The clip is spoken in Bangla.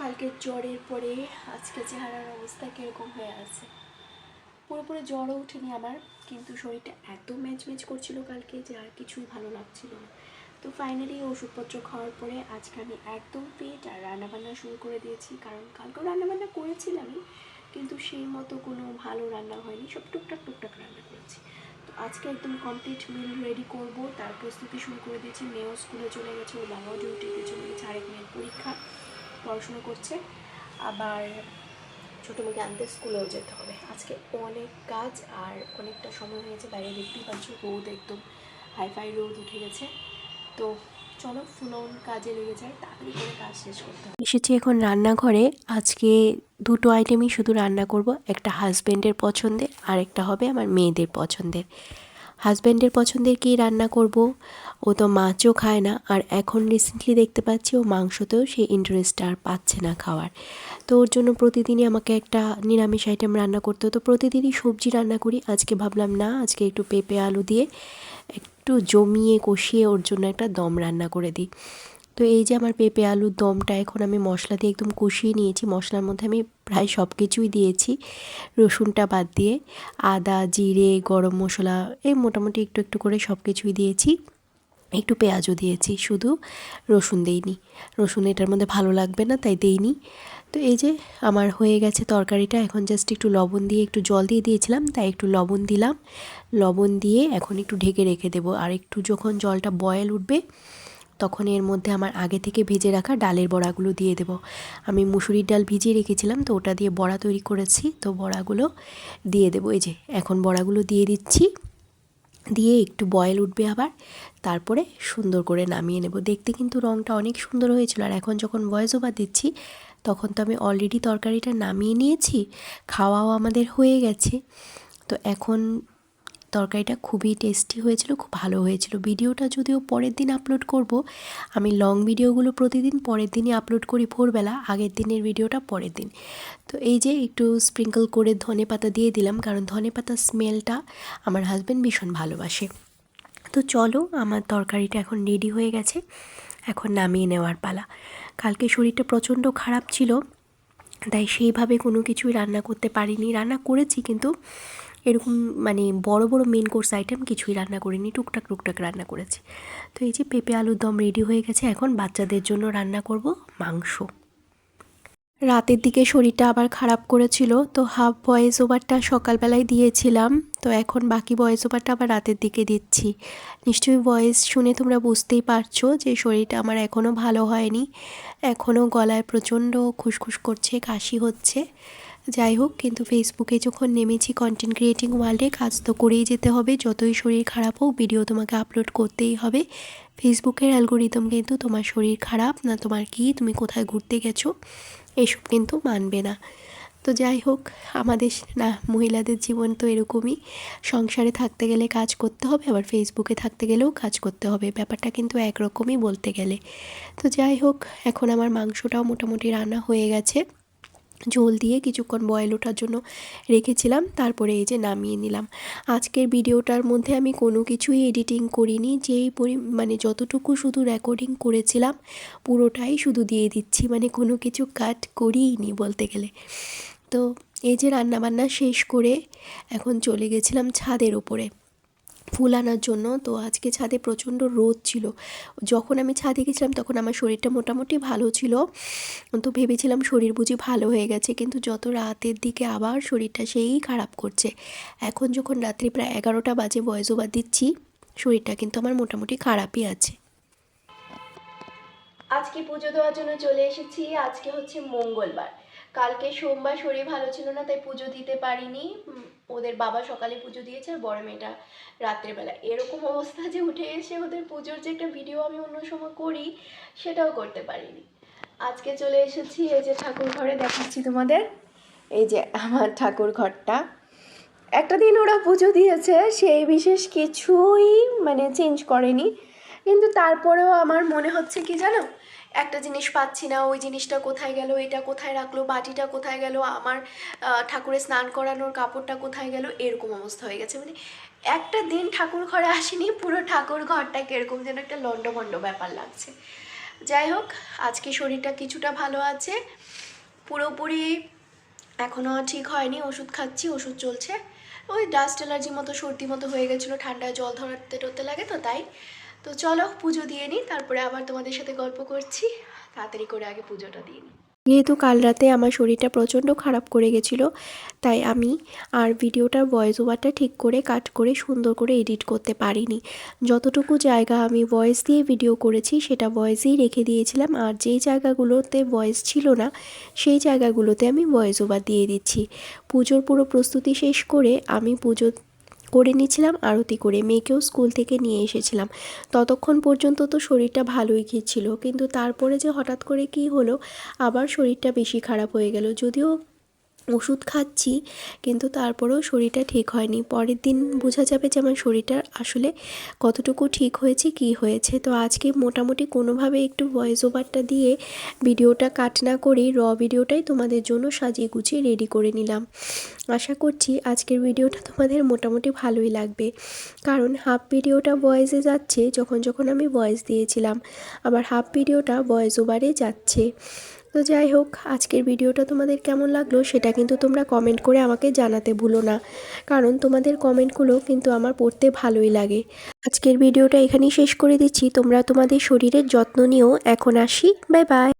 কালকে জ্বরের পরে আজকে চেহারার অবস্থা কীরকম হয়ে আছে? পুরোপুরি জ্বরও ওঠেনি আমার, কিন্তু শরীরটা এত ম্যাচম্যাচ করছিল কালকে যে আর কিছুই ভালো লাগছিল না। তো ফাইনালি ওষুধপত্র খাওয়ার পরে আজকে আমি একদম পেট আর রান্নাবান্না শুরু করে দিয়েছি, কারণ কালকেও রান্নাবান্না করেছিলামই কিন্তু সেই মতো কোনো ভালো রান্না হয়নি, সব টুকটাক টুকটাক রান্না করেছি। তো আজকে একদম কমপ্লিট মিল রেডি করব, তার প্রস্তুতি শুরু করে দিয়েছি, মেয়েও স্কুলে চলে গেছে ওর বাবাও ডিউটিতে চলে গেছে, আরেক মেয়ের পরীক্ষা। পড়াশোনা করছে। আবার ছোটো মেয়েকে আনতে স্কুলেও যেতে হবে। আজকে অনেক কাজ আর অনেকটা সময় হয়েছে, বাইরে দেখতেই পাচ্ছ রোদ একদম, হাইফাই রোদ উঠে গেছে। তো চলো ফুল অন কাজে লেগে যায় তাড়াতাড়ি করে কাজ শেষ করতে হবে। এসেছি এখন রান্নাঘরে। আজকে দুটো আইটেমই শুধু রান্না করব, একটা হাজব্যান্ডের পছন্দের আর একটা হবে আমার মেয়েদের পছন্দের। হাজব্যান্ডের পছন্দের কী রান্না করব? ও তো মাছও খায় না, আর এখন রিসেন্টলি দেখতে পাচ্ছি ও মাংসতেও সেই ইন্টারেস্টটা আর পাচ্ছে না খাওয়ার। তো ওর জন্য প্রতিদিনই আমাকে একটা নিরামিষ আইটেম রান্না করতে হতো। প্রতিদিনই সবজি রান্না করি, আজকে ভাবলাম না, আজকে একটু পেঁপে আলু দিয়ে একটু জমিয়ে কষিয়ে ওর জন্য একটা দম রান্না করে দিই। তো এই যে আমার পেঁপে আলুর দমটা এখন আমি মশলা দিয়ে একদম কষিয়ে নিয়েছি। মশলার মধ্যে আমি প্রায় সব কিছুই দিয়েছি। রসুনটা বাদ দিয়ে আদা, জিরে, গরম মশলা এই মোটামুটি একটু একটু করে সব কিছুই দিয়েছি। একটু পেঁয়াজও দিয়েছি, শুধু রসুন দেইনি। রসুন এটার মধ্যে ভালো লাগবে না, তাই দেইনি। তো এই যে আমার হয়ে গেছে তরকারিটা, এখন জাস্ট একটু লবণ দিয়ে একটু জল দিয়ে দিয়েছিলাম, তাই একটু লবণ দিলাম। লবণ দিয়ে এখন একটু ঢেকে রেখে দেবো। আর একটু যখন জলটা বয়েল উঠবে তখন এর মধ্যে আমার আগে থেকে ভেজে রাখা ডালের বড়াগুলো দিয়ে দেবো। আমি মুসুরির ডাল ভিজিয়ে রেখেছিলাম, তো ওটা দিয়ে বড়া তৈরি করেছি, তো বড়াগুলো দিয়ে দেবো। এই যে, এখন বড়াগুলো দিয়ে দিচ্ছি। দিয়ে একটু বয়েল উঠবে আবার, তারপরে সুন্দর করে নামিয়ে নেব। দেখতে কিন্তু রঙটা অনেক সুন্দর হয়েছিল, আর এখন যখন বয়েস ওভার দিচ্ছি, তখন তো আমি অলরেডি তরকারিটা নামিয়ে নিয়েছি, খাওয়াও আমাদের হয়ে গেছে। তো এখন তরকারিটা খুবই টেস্টি হয়েছিল, খুব ভালো হয়েছিল। ভিডিওটা যদিও পরের দিন আপলোড করব, আমি লং ভিডিওগুলো প্রতিদিন, পরের দিনই আপলোড করি ভোরবেলা, আগের দিনের ভিডিওটা পরের দিন। তো এই যে একটু স্প্রিঙ্কল করে ধনে পাতা দিয়ে দিলাম, কারণ ধনে পাতার স্মেলটা আমার হাজব্যান্ড ভীষণ ভালোবাসে। তো চলো, আমার তরকারিটা এখন রেডি হয়ে গেছে, এখন নামিয়ে নেওয়ার পালা। কালকে শরীরটা প্রচণ্ড খারাপ ছিল, তাই সেইভাবে কোনো কিছুই রান্না করতে পারিনি। রান্না করেছি, কিন্তু এরকম মানে বড় বড় মেন কোর্স আইটেম কিছুই রান্না করিনি, টুকটাক টুকটাক রান্না করেছি। তো এই যে পেঁপে আলুর দম রেডি হয়ে গেছে, এখন বাচ্চাদের জন্য রান্না করব মাংস। রাতের দিকে শরীরটা আবার খারাপ করেছিল, তো হাফ ভয়েস ওভারটা সকালবেলায় দিয়েছিলাম, তো এখন বাকি ভয়েস ওভারটা আবার রাতের দিকে দিচ্ছি। নিশ্চয়ই ভয়েস শুনে তোমরা বুঝতেই পারছ যে শরীরটা আমার এখনও ভালো হয়নি এখনও গলায় প্রচণ্ড খুসখুস করছে, কাশি হচ্ছে। যাই হোক, কিন্তু ফেসবুকে যখন নেমেছি কন্টেন্ট ক্রিয়েটিং ওয়ার্ল্ডে কাজ তো করেই যেতে হবে। যতই শরীর খারাপ হোক ভিডিও তোমাকে আপলোড করতেই হবে। ফেসবুকের অ্যালগোরিদম কিন্তু তোমার শরীর খারাপ, না তোমার কি, তুমি কোথায় ঘুরতে গেছো, এসব কিন্তু মানবে না। তো যাই হোক, আমাদের না, মহিলাদের জীবন তো এরকমই। সংসারে থাকতে গেলে কাজ করতে হবে, আবার ফেসবুকে থাকতে গেলেও কাজ করতে হবে। ব্যাপারটা কিন্তু একরকমই বলতে গেলে। তো যাই হোক, এখন আমার মাংসটাও মোটামুটি রান্না হয়ে গেছে। ঝোল দিয়ে কিছুক্ষণ বয়েল ওঠার জন্য রেখেছিলাম, তারপরে এই যে নামিয়ে নিলাম। আজকের ভিডিওটার মধ্যে আমি কোনো কিছুই এডিটিং করিনি, যেই পরি মানে যতটুকু শুধু রেকর্ডিং করেছিলাম, পুরোটাই শুধু দিয়ে দিচ্ছি মানে কোনো কিছু কাট করিইনি বলতে গেলে। তো এই যে রান্নাবান্না শেষ করে এখন চলে গেছিলাম ছাদের ওপরে। ফুল আনার জন্য। তো আজকে ছাদে প্রচণ্ড রোদ ছিল। যখন আমি ছাদে গেছিলাম তখন আমার শরীরটা মোটামুটি ভালো ছিল। তো ভেবেছিলাম শরীর বুঝি ভালো হয়ে গেছে, কিন্তু যত রাতের দিকে আবার শরীরটা সেই খারাপ করছে। এখন যখন রাত্রি প্রায় এগারোটা বাজে ভয়েস ওভার দিচ্ছি, শরীরটা কিন্তু আমার মোটামুটি খারাপই আছে। আজকে পুজো দেওয়ার জন্য চলে এসেছি। আজকে হচ্ছে মঙ্গলবার। কালকে সোমবার শরীর ভালো ছিল না, তাই পুজো দিতে পারিনি। ওদের বাবা সকালে পুজো দিয়েছে, আর বড় মেয়েটা রাত্রেবেলা। এরকম অবস্থা যে উঠে এসে ওদের পুজোর যে একটা ভিডিও আমি অন্য সময় করি, সেটাও করতে পারিনি। আজকে চলে এসেছি, এই যে ঠাকুর ঘরে দেখাচ্ছি তোমাদের। এই যে আমার ঠাকুর ঘরটা। একটা দিন ওরা পুজো দিয়েছে, সেই বিশেষ কিছুই মানে চেঞ্জ করেনি। কিন্তু তারপরেও আমার মনে হচ্ছে কি জানো? একটা জিনিস পাচ্ছি না ওই জিনিসটা কোথায় গেল এটা কোথায় রাখল বাটিটা কোথায় গেল আমার আহ, ঠাকুরের স্নান করানোর কাপড়টা কোথায় গেল এরকম অবস্থা হয়ে গেছে। মানে একটা দিন ঠাকুর ঘরে আসেনি পুরো ঠাকুর ঘরটা কীরকম যেন একটা লন্ডভন্ড ব্যাপার লাগছে। যাই হোক আজকে শরীরটা কিছুটা ভালো আছে পুরোপুরি এখনও ঠিক হয়নি ওষুধ খাচ্ছি ওষুধ চলছে। ওই ডাস্ট অ্যালার্জি মতো সর্দি মতো হয়ে গেছিল ঠান্ডায় জল ধরাতে টরতে লাগে তো তাই তো চলো পুজো দিয়ে নিই, তারপরে আবার তোমাদের সাথে গল্প করছি। তাড়াতাড়ি করে আগে পুজোটা দিয়ে নিই। যেহেতু কাল রাতে আমার শরীরটা প্রচণ্ড খারাপ করে গেছিল, তাই আমি আর ভিডিওটার ভয়েস ওভারটা ঠিক করে কাট করে, সুন্দর করে এডিট করতে পারিনি। যতটুকু জায়গা আমি ভয়েস দিয়ে ভিডিও করেছি, সেটা ভয়েসেই রেখে দিয়েছিলাম। আর যেই জায়গাগুলোতে ভয়েস ছিল না, সেই জায়গাগুলোতে আমি ভয়েস ওভার দিয়ে দিচ্ছি। পুজোর পুরো প্রস্তুতি শেষ করে আমি পুজো করে নিয়েছিলাম, আরতি করে মেয়েকেও স্কুল থেকে নিয়ে এসেছিলাম। ততক্ষণ পর্যন্ত তো শরীরটা ভালোই গিয়েছিল কিন্তু তারপরে যে হঠাৎ করে কি হলো, আবার শরীরটা বেশি খারাপ হয়ে গেল। যদিও ওষুধ খাচ্ছি, কিন্তু তারপরেও শরীরটা ঠিক হয়নি। পরের দিন বোঝা যাবে যে আমার শরীরটা আসলে কতটুকু ঠিক হয়েছে, কি হয়েছে। তো আজকে মোটামুটি কোনোভাবে একটু ভয়েস ওভারটা দিয়ে ভিডিওটা কাট না করেই র ভিডিওটাই তোমাদের জন্য সাজিয়ে গুছিয়ে রেডি করে নিলাম। আশা করছি আজকের ভিডিওটা তোমাদের মোটামুটি ভালোই লাগবে। কারণ হাফ ভিডিওটা ভয়েসে যাচ্ছে, যখন যখন আমি ভয়েস দিয়েছিলাম, আবার হাফ ভিডিওটা ভয়েস ওভারে যাচ্ছে। তো যাই হোক, আজকের ভিডিওটা তোমাদের কেমন লাগল সেটা কিন্তু তোমরা কমেন্ট করে আমাকে জানাতে ভুলো না। কারণ তোমাদের কমেন্টগুলো কিন্তু আমার পড়তে ভালোই লাগে। আজকের ভিডিওটা এখানেই শেষ করে দিচ্ছি। তোমরা তোমাদের শরীরের যত্ন নিও। এখন আসি। Bye bye